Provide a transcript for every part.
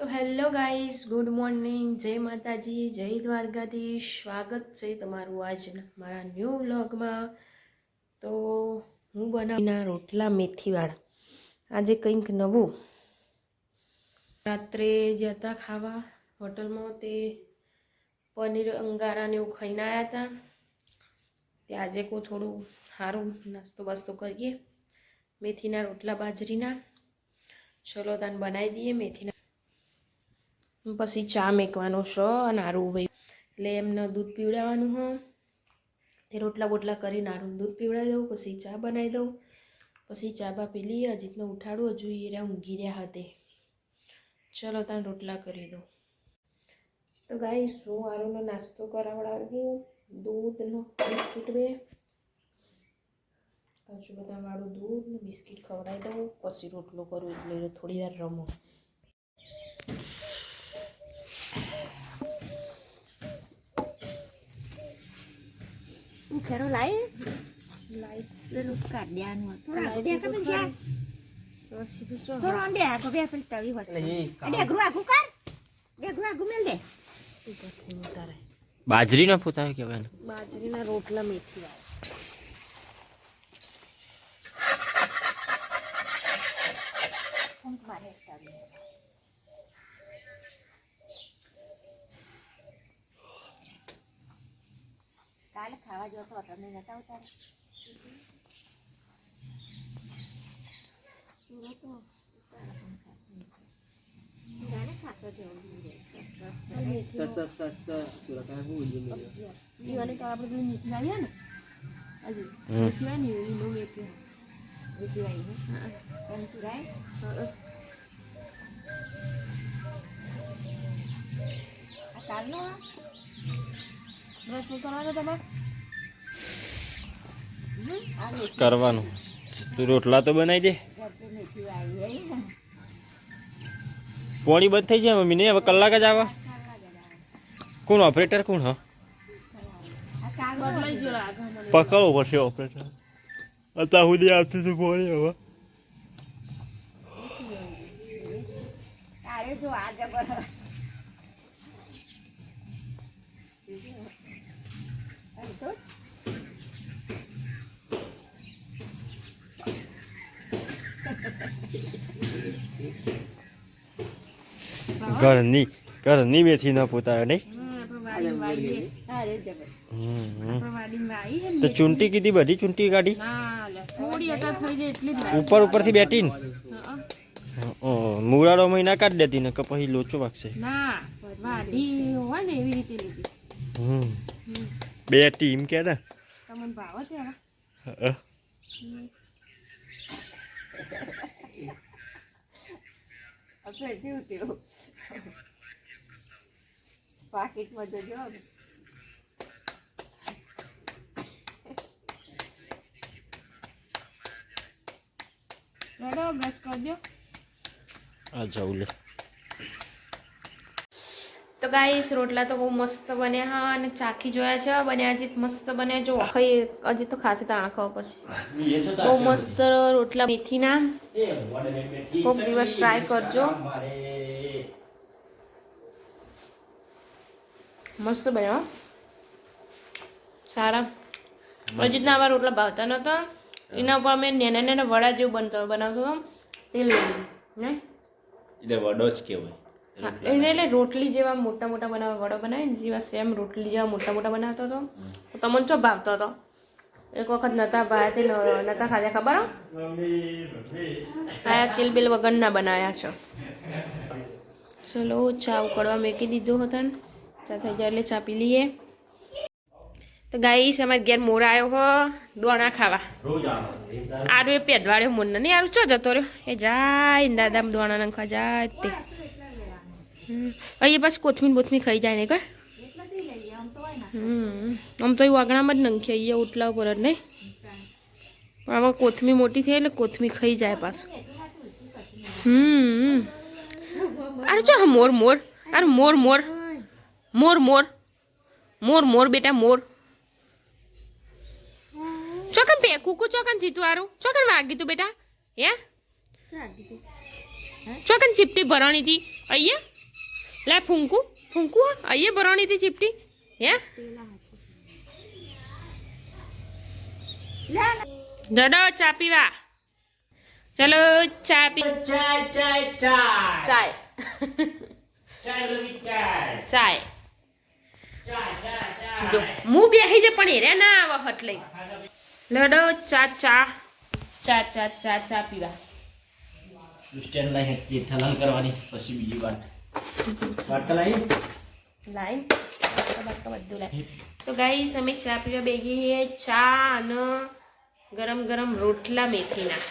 તો hello guys good morning. જય માતાજી, જય દ્વારકાધીશ. સ્વાગત છે તમારું આજના મારા ન્યૂ વ્લોગમાં. તો હું બનાવીના રોટલા મેથીવાળા. આજે કંઈક નવું. રાત્રે જતા ખાવા હોટલમાં તે પનીર અંગારાને એવું ખાઈને આવ્યા હતા. તે આજે કોઈ થોડું સારું નાસ્તો બાસ્તો કરીએ. મેથીના રોટલા બાજરીના. ચલો તાન બનાવી દઈએ મેથીના પછી ચા મેકવાનો છે અને આરું ભાઈ એટલે એમને દૂધ પીવડાવવાનું હોય તે રોટલા બોટલા કરીને આરું દૂધ પીવડાવી દઉં, પછી ચા બનાવી દઉં. પછી ચા બા પી લઈએ અજીતને ઉઠાડું, હજુ એ રહ્યા ઊંઘી રહ્યા હતે ચલો તને રોટલા કરી દઉં. તો ગાય શું આરુનો નાસ્તો કરાવડાવ્યું દૂધનો બિસ્કિટ બે. કાજુ બધા વાળું દૂધ ને બિસ્કિટ ખવડાવી દઉં. પછી રોટલો કરું એટલે થોડી વાર રમો. ખેરો લાય લાઈટ પેલું કાઢ્યાનું હતું આગળ બે ખરી. છે તો સીધું ચો થોડો અંડે આગળ બે પેલી તવી હોત ડેગરું આખું કર ડેગરું આખું મેલ દે બાજરીનો પોતા કહેવાય બાજરીના રોટલા મેથી મારે કાલે ખાવા જો તો તમે નતા ઉતારે સુરત કરવાનો. તું રોટલા તો બનાવી દે. પોણી બંધ થઈ જાય મમ્મી ને? હવે કલાક જ આવે. કોણ ઓપરેટર કોણ હા? પકડવો પડશે ઓપરેટર અત્યાર સુધી આવતી તું પોણી હવે. તારે જો આ જબર અરે તો ઘરની ઘરની મેથી ન પોતા નહીં? તો ચૂંટી કીધી બધી ચૂંટી કાઢી? ના લે થોડી હતા થઈ જાય એટલી જ લાગે ઉપર ઉપરથી બેઠી ને. મુરાડો મહિના કાઢી દેતી ને કે પછી લોચો વાગશે. ના વાળી હોય ને એવી રીતે લીધી. હમ. હમ. બે ટીમ કે ને? તમને ભાવે પાકીટમાં જજો રેડો બ્રશ કરી આ જાઉં લે. તો ગાઈસ રોટલા તો બહુ મસ્ત બન્યા હા અને ચાખી જોયા છે બન્યા હજી મસ્ત બન્યા. જો ખાઈ હજી તો ખાસી તાણા ખાવા પડશે. બહુ મસ્ત રોટલા મેથીના. કોઈક દિવસ ટ્રાય કરજો. મસ્ત બન્યો હો. સારા. અજીતના આવા રોટલા ભાવતા નહોતા. એના ઉપર અમે નેના નાના વડા જેવું બનતો બનાવતો હતો. તેલ લીધું ને એટલે વડો જ કહેવાય. એટલે રોટલી જેવા મોટા મોટા બનાવ વડો બનાવે જેવા સેમ રોટલી જેવા મોટા મોટા બનાવતો હતો. તમે તમને ચો ભાવતો હતો? એક વખત નતા ભાયા તે ન- નતા ખાધા ખબર આ તેલ બેલ વગરના બનાવ્યા છો. ચલો ચા ઉકળવા મેકી દીધો હતો ને. ચા થઈ જાય લઈએ તો ગાઈસ અમારે ઘેર મોર આવ્યો હો દોણા ખાવા આરું એ પેદવાડ્યો મોરને નહીં આરું ચો જતો રહ્યો એ જાય દાદા દોણા નાખવા જાય તે. અહીંયા બસ કોથમીર બોથમીર ખાઈ જાય ને કઈ હમ આમ તો એ વાગણામાં જ નંખી અહીંયા ઉટલા ઉપર જ નહીં પણ હવે કોથમી મોટી થઈ એટલે કોથમી ખાઈ જાય પાછું હમ અરે ચો મોર મોર અરે મોર મોર મોર મોર. મોર મોર બેટા મોર. ચોકન પે કુકુ ચોકન જીતું આરું ચોકન વાગી તું બેટા. હે? ચોકન ચીપટી ભરણી હતી. અહીંયા લે ફૂંકુ ફૂંકુ. અહીંયા ભરણી હતી ચીપટી. હે. ડડો ચા પીવા. ચલો ચા પી ચાય ચાય ચાય. ચાય. ચાય લગી ચાય ચાય ચાય ચાય ચાય જો હું બેહી છે પણ એરે ના આવે હટ લઈ. લડો ચા ચા ચા ચા ચા ચા પીવા. સ્ટેન્ડ લાઈ જેઠાલાલ કરવાની પછી બીજી વાત વાટકા લાવી લાઈન બધું લાઈ તો ગાઈસ અમે ચા પીવા બેગીએ ચા અને ગરમ ગરમ રોટલા મેથીના.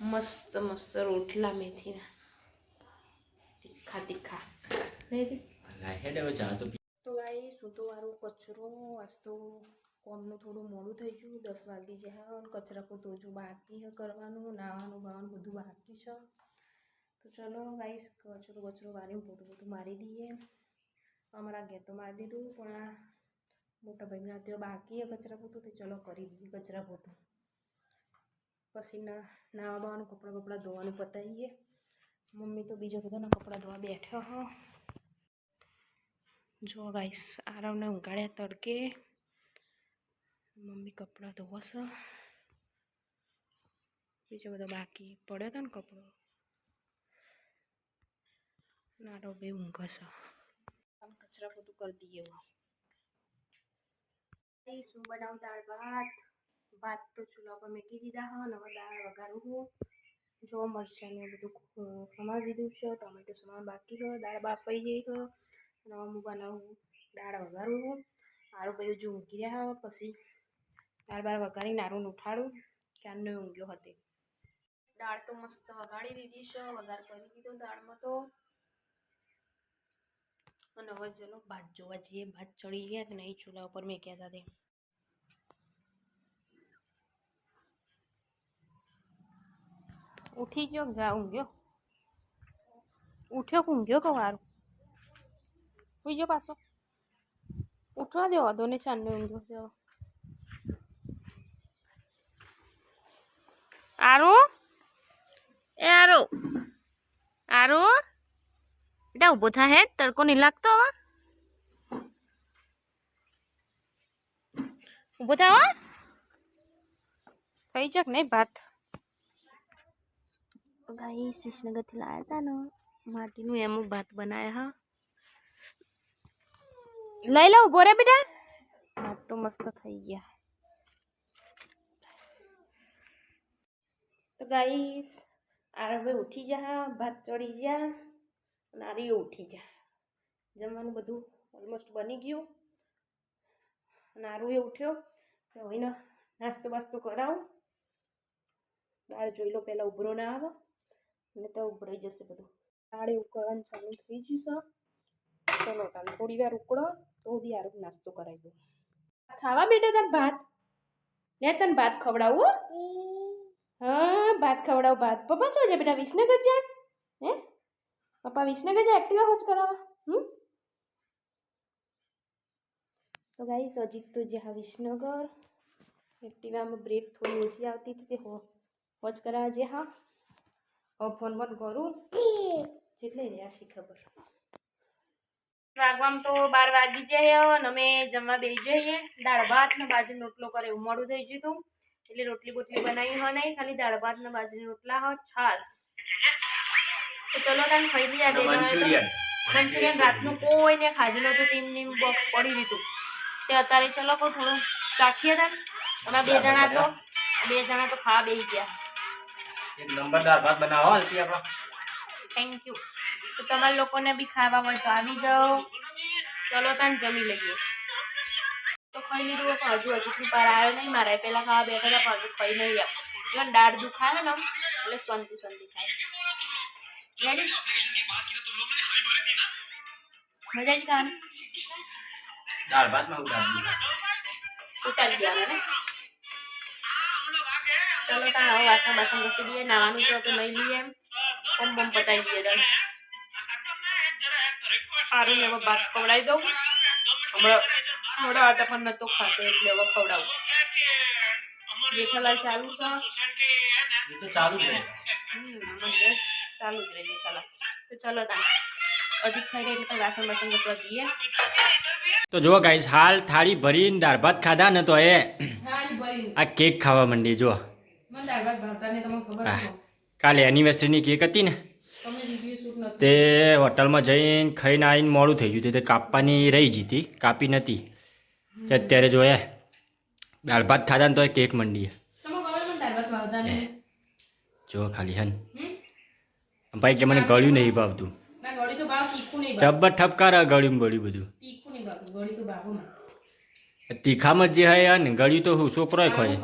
મસ્ત મસ્ત રોટલા મેથીના. તીખા તીખા. નહીં હવે ચા તો. તો ગાઈ સૂતો વાળું કચરો, આજ કોમનું થોડું મોડું થઈ ગયું, દસ વાગી જાય અને કચરા પોતું હજુ બાકી છે કરવાનું, નાવાનું, બાવાનું બધું બાકી છે. તો ચલો ગાઈસ, કચરો કચરો વાળીને પોતું પોતું મારી દઈએ. અમારા ઘેર તો મારી દીધું, પણ આ મોટા ભાઈના અત્યારે બાકી છે કચરા પોતું, તો ચલો કરી દઈએ કચરા પોતું. પછી નાવા બાવાનું કપડાં બપડા ધોવાનું પતાવીએ. મમ્મી તો બીજો બધાના કપડાં ધોવા બેઠો હો. જો ગાઈસ આરામને ઊંઘાડ્યા તડકે. મમ્મી કપડાં ધોવશે. બીજો બધો બાકી પડ્યો હતો ને કપડો. નારો બે ઊંઘશે. કચરા બધું કરી દઈએ હવે ગાઈસ, બનાવું દાળ ભાત. ભાત તો ચૂલા પર મેકી દીધા હા હવે દાળ વઘારું હું જો મરચાંને બધું અ, દીધું છે ટમેટું સમાન બાકી ગયો દાળ બાફાઈ ગઈ છે હવે હું બનાવું દાળ વઘારવું આરું બધું જો મૂકી રહ્યા હોય પછી દાળ બાર વઘારીને આરું ઉઠાડું. ક્યારનો ઊંઘ્યો હતી. દાળ તો મસ્ત વઘાડી દીધી છે. વઘાર કરી દીધો દાળમાં તો. અને હવે ચલો ભાત જોવા જઈએ. ભાત ચડી ગયા કે નહીં ચૂલા ઉપર મેક્યા હતા તે. ઉઠી ગયો ઊંઘ્યો? ઉઠ્યો કે ઊંઘ્યો કે વારું? ઉઈ ગયો પાછો ઉઠવા દો વાંધો ને ચાંદને ઊંઘ્યો જાઓ આરો એ આરો આરો બેટા ઊભો થા હેડ તડકો નહીં લાગતો હવે ઊભો થા હો થઈ જક નહીં ભાત તો ગાઈસ વિસનગરથી લાયા હતા ને માટીનું એમ ભાત બનાયા હા લઈ લો ઊભો રે બેટા? ભાત તો મસ્ત થઈ ગયા. તો ગાઈસ આ હવે ઉઠી જા ભાત ચડી ગયા અને આરી ઉઠી જા. જમવાનું બધું ઓલમોસ્ટ બની ગયું. અને આરું એ ઉઠ્યો. તો હવે એનો નાસ્તો બાસ્તો કરાવું. દાળ જોઈ લો પહેલાં ઉભરો ના આવે. ને તો ઉભરાઈ જશે બધું. દાળ એ ઉકળવાનું ચાલુ થઈ ગયું છે. ચલો તાને થોડી વાર ઉકળો. તો સુધી આરોગ નાસ્તો કરાવી દઉં ખાવા બેટા તાર ભાત? લે તને ભાત ખવડાવું હા. ભાત ખવડાવ ભાત. પપ્પા ચો છે બેટા વિસનગર જાય? હે? પપ્પા વિસનગર જાય? એક્ટિવા હોજ કરાવવા? હમ? તો ગાઈસ અજીત તો જ્યાં વિસનગર એક્ટિવામાં બ્રેક થોડી ઓછી આવતી હતી તે હો હોજ કરાવવા જે હા. ફોન ફોન કરું. જેટલે રહ્યા શી ખબર. વાગવામાં તો બાર વાગી જાય અને અમે જમવા બે જઈએ દાળ ભાત ને બાજરીનો રોટલો કરે એવું મોડું થઈ ગયું હતું. એટલે રોટલી બોટલી બનાવી હોય નહીં. ખાલી દાળ ભાત ને બાજરી રોટલા હોય છાશ. તો ચલો તને ખાઈ લઈએ. મંચુરિયન. રાતનું કોઈને ખાધું નહોતું ટીમની બોક્સ પડી દીધું તે અત્યારે ચલો કહું થોડું ચાખીએ તને. અમે બે જણા તો બે જણા તો ખાવા બેસી ગયા. એક નંબરદાર ભાત બનાવો હલકી આપણો થેન્ક યુ તો તમારા લોકોને બી ખાવા હોય તો આવી જાઓ. ચલો તને જમી લઈએ. તો ખાઈ લીધું પણ હજુ હજુ પાર આવ્યો નહીં. મારે પહેલાં ખાવા બેઠા હતા પણ હજુ ખાઈ નહીં આવ્યા. જો દાળ દુખાવે ને એટલે શાંતિ શાંતિ ખાય? મજા જ ખાવાની? દાળ ભાતમાં ઉતારી ગયા ને? ચલો તાણ હવે વાસણ બાસણ ઘસી દઈએ નાવાનું છે તો નહીં લઈએ એમ. બમ બમ પતાવી દઈએ સારું ને હવે ભાત ખવડાવી દઉં. હમણાં થોડા આટા પણ નતો ખાતો એટલે હવે ખવડાવું. જેઠાલાલ ચાલુ છે. એ તો ચાલુ જ રહે. જેઠાલાલ. તો ચલો તા અજીત થઈ ગઈ એટલે તો વાસણ વાસણ ઘસવા જઈએ. તો જો ગાઈસ હાલ થાળી ભરીને દાળ ભાત ખાધા ને તો એ આ કેક ખાવા માંડી જો કાલે એનિવર્સરીની કેક હતી ને તમે રિવ્યુ શૂટ નતું તે હોટલમાં જઈને ખાઈને આવીને મોડું થઈ ગયું તે કાપવાની રહી ગઈ હતી કાપી નથી તે અત્યારે જોયા દાળ ભાત ખાધા ને તો કેક મંડી તમે ખબર મને દાળ ભાત ભાવતા નહીં? જો ખાલી હન. ભાઈ કે મને ગળ્યું નહીં ભાવતું. જબ્બર ઠપકાર ગળ્યું ગળ્યું બધું. તીખામાં જ હોય ને ગળ્યું તો હું છોકરો ખોય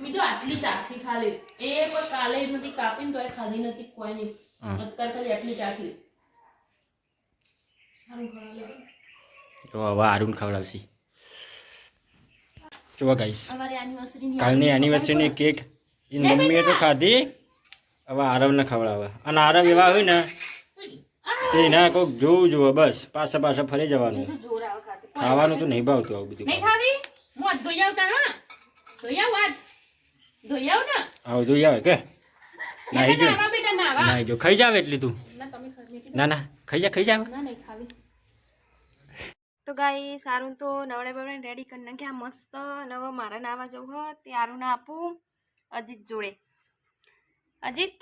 મેં તો. આટલી ચાખી ખાલી. એ પણ કાલે નથી કાપીને તો ખાધી નથી કોઈ નહીં. હા. અત્યારે ખાલી આટલી ચાખી. સારું હવે આરુણ ખવડાવશી. જો ગાઈસ કાલની એનિવર્સરીની કેક એની મમ્મીએ તો ખાધી. હવે આરવને ખવડાવે. અને આરવ એવા હોય ને તે ના કોઈક જોવું જોવે બસ પાછા પાછા ફરી જવાનું. ખાવાનું તો નહીં ભાવતું આવું બધું આવ ધોઈ આવ કે? નાહી જો નાવા નાવા નાહી જો ખાઈ જાવ એટલી તું. ના તમે ખાઈ લે. ના ના ખાઈ જા ખાઈ જાવ તો ગાઈ સારું તો નવડે બવડે રેડી કરી નાખ્યા મસ્ત નવો મારા નાવા જવું હો તે આરું ના આપું અજીત જોડે. અજીત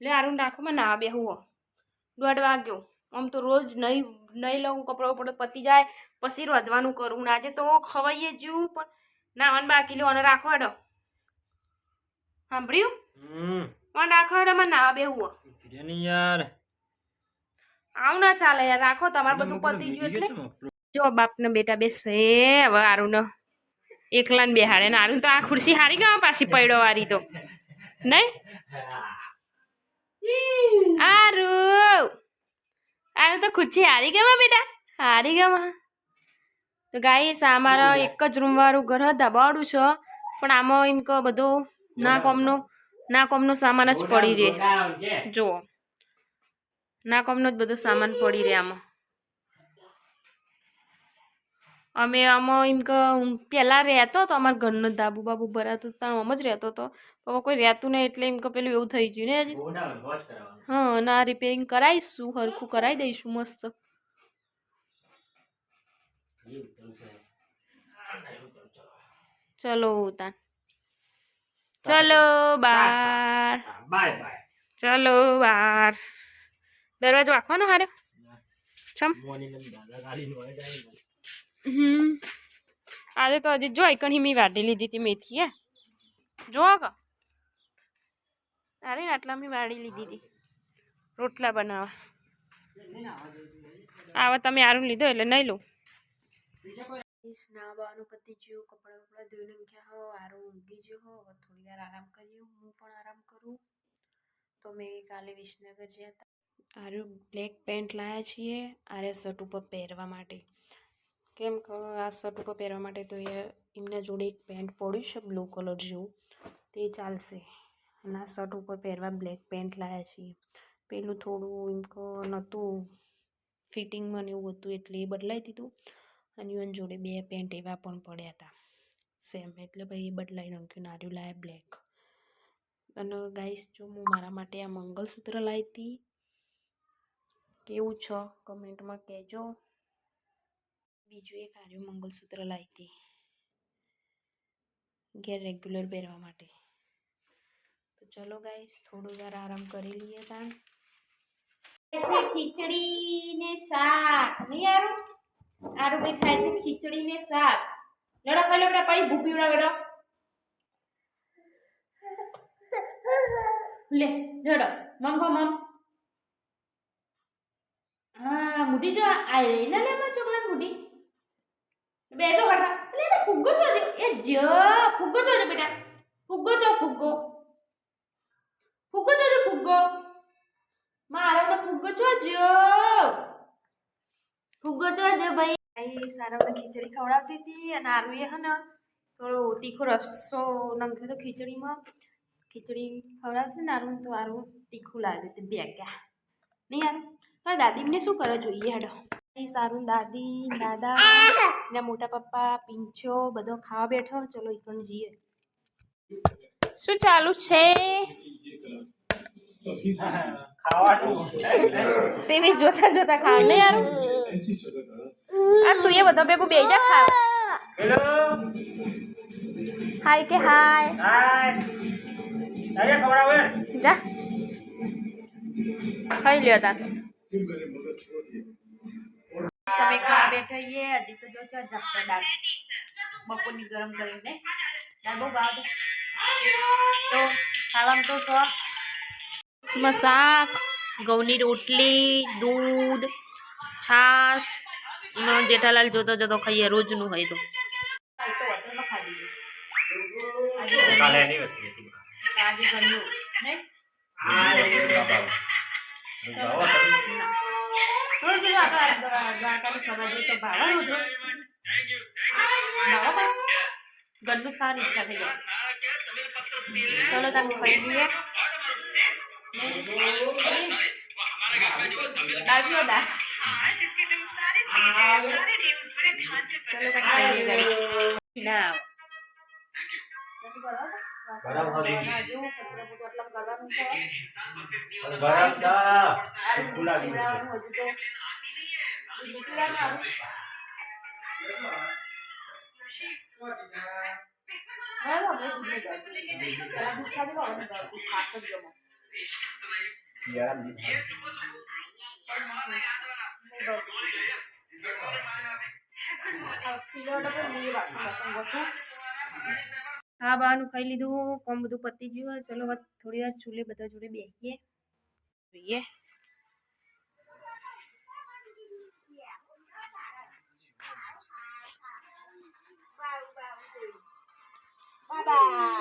લે આરું નાખોમાં ના બેહું હો. દોઢ વાગ્યો. આમ તો રોજ નહીં નહીં લઉં કપડો બપડો પતી જાય પછી રોધવાનું કરું. ને આજે તો ખવાઈએ જ્યું પણ નાવાનું બાકી લો અને રાખો હેડો. સાંભળ્યું? મને રાખો એટલે મને નાવા બેહવું હો યાર. આવું ના ચાલે યાર. રાખો તમારે બધું પતી ગયું એટલે. જો બાપને બેટા બેસે હવે આરુનો એકલા ને બેહાડે ને આરું તો આ ખુરશી હારી ગયો પાછી પડ્યો વારી તો. નહીં? આરુ! આરું તો ખુરશી હારી ગયો બેટા. હારી ગયો તો ગાઈસ આ મારા એક જ રૂમ વાળું ઘર દબાવડું છે પણ આમાં એમ કે બધો ના કોમનો. ના કોમનો સામાન જ પડી રહે જુઓ. ના કોમનો જ બધો સામાન પડી રહે આમાં. અમે આમાં એમ કે હું પહેલાં રહેતો હતો અમારા ઘરનો જ ધાબુ બાબુ ભરાતું ત્યાં આમ જ રહેતો હતો હવે કોઈ રહેતું નહીં એટલે એમ કે પેલું એવું થઈ ગયું ને હજી. હા ના રિપેરિંગ કરાવીશું હરખું કરાવી દઈશું મસ્ત. ચલો તાન ચલો બાર. ચલો બાર. દરવાજો રાખવાનો હારે ચમ. હમ. આજે તો હજી જોઈ કણી મેં વાટી લીધી હતી મેથી હે. જો ક અરે આટલા મેં વાળી લીધી હતી. રોટલા બનાવવા. આવા તમે આરું લીધો એટલે નહીં લઉં. ના બાનું પતી ગયું કપડાં બપડા ધોઈ નાખ્યા હો આરો ઊંઘી ગયો હો હવે થોડી વાર આરામ કરીએ હું પણ આરામ કરું તો મેં કાલે વિસનગર જ્યાં હતા આરો બ્લેક પેન્ટ લાવ્યા છીએ આરે શર્ટ ઉપર પહેરવા માટે કેમ કે આ શર્ટ ઉપર પહેરવા માટે તો એ એમના જોડે એક પેન્ટ પડ્યું છે બ્લુ કલર જેવું તે ચાલશે અને આ શર્ટ ઉપર પહેરવા બ્લેક પેન્ટ લાવ્યા છીએ પેલું થોડું એમ કે નહોતું ફિટિંગમાં ને એવું હતું એટલે એ બદલાઈ દીધું અને જોડે બે પેન્ટ એવા પણ પડ્યા હતા સેમ એટલે ભાઈ એ બદલાઈ નાખ્યું નાર્યું લાયા બ્લેક અને ગાઈસ જો હું મારા માટે આ મંગલસૂત્ર લાવી હતી કેવું છે? કમેન્ટમાં કહેજો. બીજું એક આર્યું મંગલસૂત્ર લાવી હતી ઘેર રેગ્યુલર પહેરવા માટે. તો ચલો ગાઈસ થોડું વાર આરામ કરી લઈએ તાણ. ખીચડી ને શાક. નહીં યાર આરું ભાઈ ખાય છે, ખીચડી ને શાક. લડો ખાઈ લો બેટા પાઈ ભૂપીવડા બેડો લે લડો મંગો મમ હા મુડી જો, આ ના લે માં ચોકલેટ મુડી બે તો હટા લે તો ફુગ્ગો છો એ જ, ફુગ્ગો છો બેટા. ફુગ્ગો છો ફુગ્ગો. ફુગ્ગો છો ફુગ્ગો. મારા ફુગ્ગો છો જો ફુગ્ગો છો જો ભાઈ ખીચડી ખવડાવતી હતી અને આરુએ હે ને થોડો તીખો રસ્સો નાખ્યો તો ખીચડીમાં. ખીચડી ખવડાવશે ને આરું તો આરું તીખું લાગે તે બે ગયા નહીં યાર હા દાદીને શું કરવા જોઈએ હેડો. સારું દાદી દાદા ને મોટા પપ્પા પીંછો બધો ખાવા બેઠો ચલો એકણ જઈએ. શું ચાલુ છે? તેવી જોતા જોતા ખાવ ને યાર આ તું એ બધો ભેગું બે જા ખાવ હેલો હાય કે હાય હાય તારે ખવડાવે જા. ખાઈ લ્યો તા તમે ખાવા બેઠા છીએ. હજી તો જો છો ઝપટો દાળ. બપોરની ગરમ કરીને. દાળ બહુ ભાવ તો ખાવામાં તો શોખ શાક ઘઉંની રોટલી દૂધ છાશ અને જેઠાલાલ જોતો જોતો ખાઈએ રોજનું હોય તો કાલે એનિવર્સરી હતી આજે ઘરનું નહીં રોજ રોજ આપણા દ્વારકાની ખબર જોઈએ તો ભાવે રોજ રોજ ભાવે પણ ઘરનું જ ખાવાની ઈચ્છા થઈ જાય ચલો તમે ખાઈ લઈએ દાળ પીવો દાળ ચલો તમે ખાઈ લઈએ guys. ના ગરમ હતી. ના, હા, બહારનું ખાઈ લીધું. કોમ બધું પતી ગયું. ચલો થોડી વાર ચૂલે બધા જોડે બેસીએ. જોઈએ.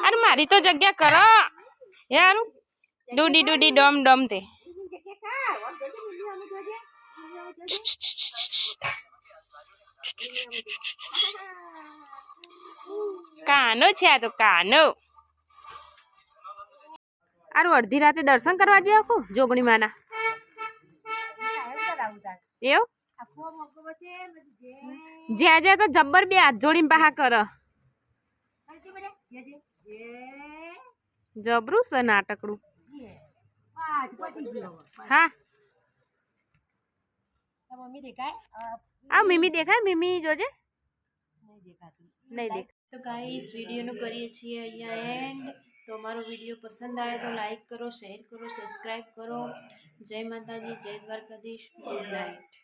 અરે મારી તો જગ્યા કરો. યાર ડૂડી ડૂડી ડમ ડમ તે બીજી જગ્યાએ ખાવ. આમ જોજે, બીજી આમ જોજે. બીજી આમ જોજે. કાનો છે આ તો કાનો આરું અડધી રાતે દર્શન કરવા જઈએ આખું જોગણી માના સાહેબ કરાવું તાર. એવું આખો મોકો વચ્ચે બધું જે. જ્યાં જ્યાં તો જબ્બર બે હાથ જોડીને પાહા કર હરજી બધે. જે જે. જે. જબરું છે નાટકડું જે. પાંચ પતી ગયો હવે. હા આ મમ્મી દેખાય? આ મીમી દેખાય? મીમી જોજે. નહીં દેખાતું. નહીં દેખ તો ગાઈસ વિડીયોનું કરીએ છીએ અહીંયા એન્ડ તો અમારો વીડિયો પસંદ આવે તો લાઈક કરો શેર કરો સબસ્ક્રાઈબ કરો. જય માતાજી જય દ્વારકાધીશ. Good night